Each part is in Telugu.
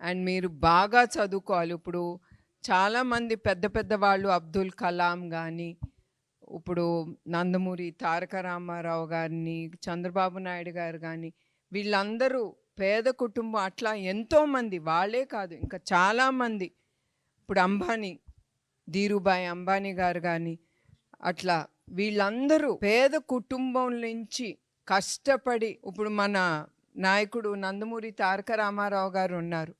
అండ్ మీరు బాగా చదువుకోవాలి. ఇప్పుడు చాలామంది పెద్ద పెద్ద వాళ్ళు అబ్దుల్ కలాం కానీ ఇప్పుడు నందమూరి తారక రామారావు గారిని చంద్రబాబు నాయుడు గారు కానీ వీళ్ళందరూ పేద కుటుంబం అట్లా ఎంతోమంది వాళ్ళే కాదు ఇంకా చాలామంది. ఇప్పుడు అంబానీ ధీరుభాయ్ అంబానీ గారు కానీ అట్లా వీళ్ళందరూ పేద కుటుంబం నుంచి కష్టపడి ఇప్పుడు మన నాయకుడు నందమూరి తారక రామారావు గారు ఉన్నారు.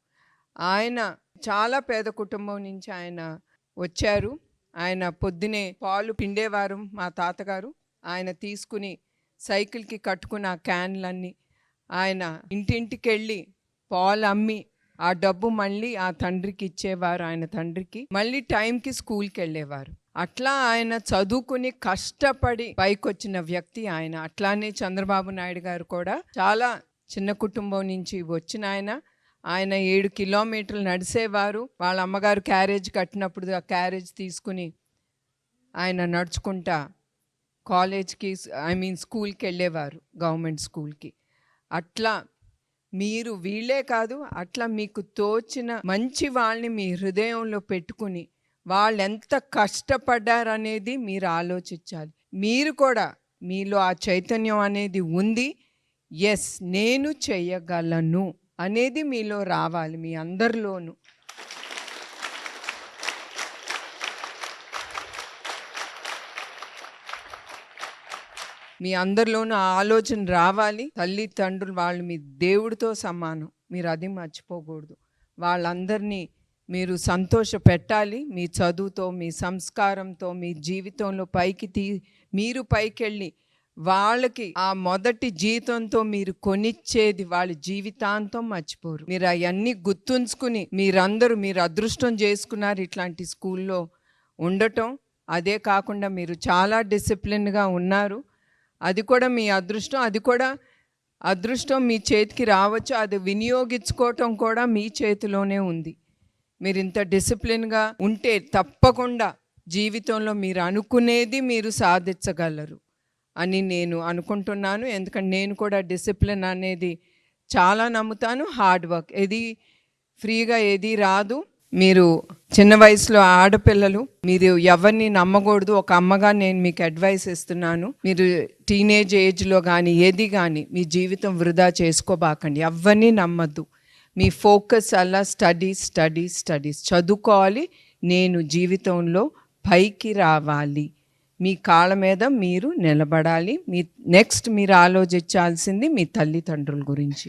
ఆయన చాలా పేద కుటుంబం నుంచి ఆయన వచ్చారు. ఆయన పొద్దునే పాలు పిండేవారు మా తాతగారు. ఆయన తీసుకుని సైకిల్కి కట్టుకున్న ఆ క్యాన్లన్నీ ఆయన ఇంటింటికి వెళ్ళి పాలు అమ్మి ఆ డబ్బు మళ్ళీ ఆ తండ్రికి ఇచ్చేవారు ఆయన తండ్రికి. మళ్ళీ టైంకి స్కూల్కి వెళ్ళేవారు అట్లా ఆయన చదువుకుని కష్టపడి పైకొచ్చిన వ్యక్తి ఆయన. అట్లానే చంద్రబాబు నాయుడు గారు కూడా చాలా చిన్న కుటుంబం నుంచి వచ్చిన ఆయన. ఆయన ఏడు కిలోమీటర్లు నడిసేవారు. వాళ్ళ అమ్మగారు క్యారేజ్ కట్టినప్పుడు ఆ క్యారేజ్ తీసుకుని ఆయన నడుచుకుంటా కాలేజ్కి ఐ మీన్ స్కూల్కి వెళ్ళేవారు గవర్నమెంట్ స్కూల్కి. అట్లా మీరు వీళ్ళే కాదు అట్లా మీకు తోచిన మంచి వాళ్ళని మీ హృదయంలో పెట్టుకుని వాళ్ళు ఎంత కష్టపడ్డారనేది మీరు ఆలోచించాలి. మీరు కూడా మీలో ఆ చైతన్యం అనేది ఉంది. ఎస్ నేను చేయగలను. అనేది మీలో రావాలి మీ అందరిలోనూ. మీ అందరిలోనూ ఆ ఆలోచన రావాలి తల్లి తండ్రులు వాళ్ళు మీ దేవుడితో సమానం. మీరు అది మర్చిపోకూడదు. వాళ్ళందరినీ మీరు సంతోష పెట్టాలి మీ చదువుతో మీ సంస్కారంతో మీ జీవితంలో పైకి తీ మీరు పైకెళ్ళి వాళ్ళకి ఆ మొదటి జీతంతో మీరు కొనిచ్చేది వాళ్ళ జీవితాంతం మర్చిపోరు. మీరు అవన్నీ గుర్తుంచుకుని మీరందరూ మీరు అదృష్టం చేసుకున్నారు ఇట్లాంటి స్కూల్లో ఉండటం. అదే కాకుండా మీరు చాలా డిసిప్లిన్గా ఉన్నారు. అది కూడా మీ అదృష్టం. అది కూడా అదృష్టం మీ చేతికి రావచ్చు. అది వినియోగించుకోవటం కూడా మీ చేతిలోనే ఉంది. మీరు ఇంత డిసిప్లిన్గా ఉంటే తప్పకుండా జీవితంలో మీరు అనుకునేది మీరు సాధించగలరు. అని నేను అనుకుంటున్నాను. ఎందుకంటే నేను కూడా డిసిప్లిన్ అనేది చాలా నమ్ముతాను. Hard work. ఏది ఫ్రీగా ఏది రాదు. మీరు చిన్న వయసులో ఆడపిల్లలు మీరు ఎవరిని నమ్మకూడదు. ఒక అమ్మగా నేను మీకు అడ్వైస్ ఇస్తున్నాను. మీరు టీనేజ్ ఏజ్లో కానీ ఏది కానీ మీ జీవితం వృధా చేసుకోబాకండి. ఎవరిని నమ్మద్దు. మీ ఫోకస్ అలా స్టడీస్ స్టడీస్ స్టడీస్ చదువుకోవాలి. నేను జీవితంలో పైకి రావాలి. మీ కాళ్ళ మీద మీరు నిలబడాలి. మీ నెక్స్ట్ మీరు ఆలోచించాల్సింది మీ తల్లిదండ్రుల గురించి.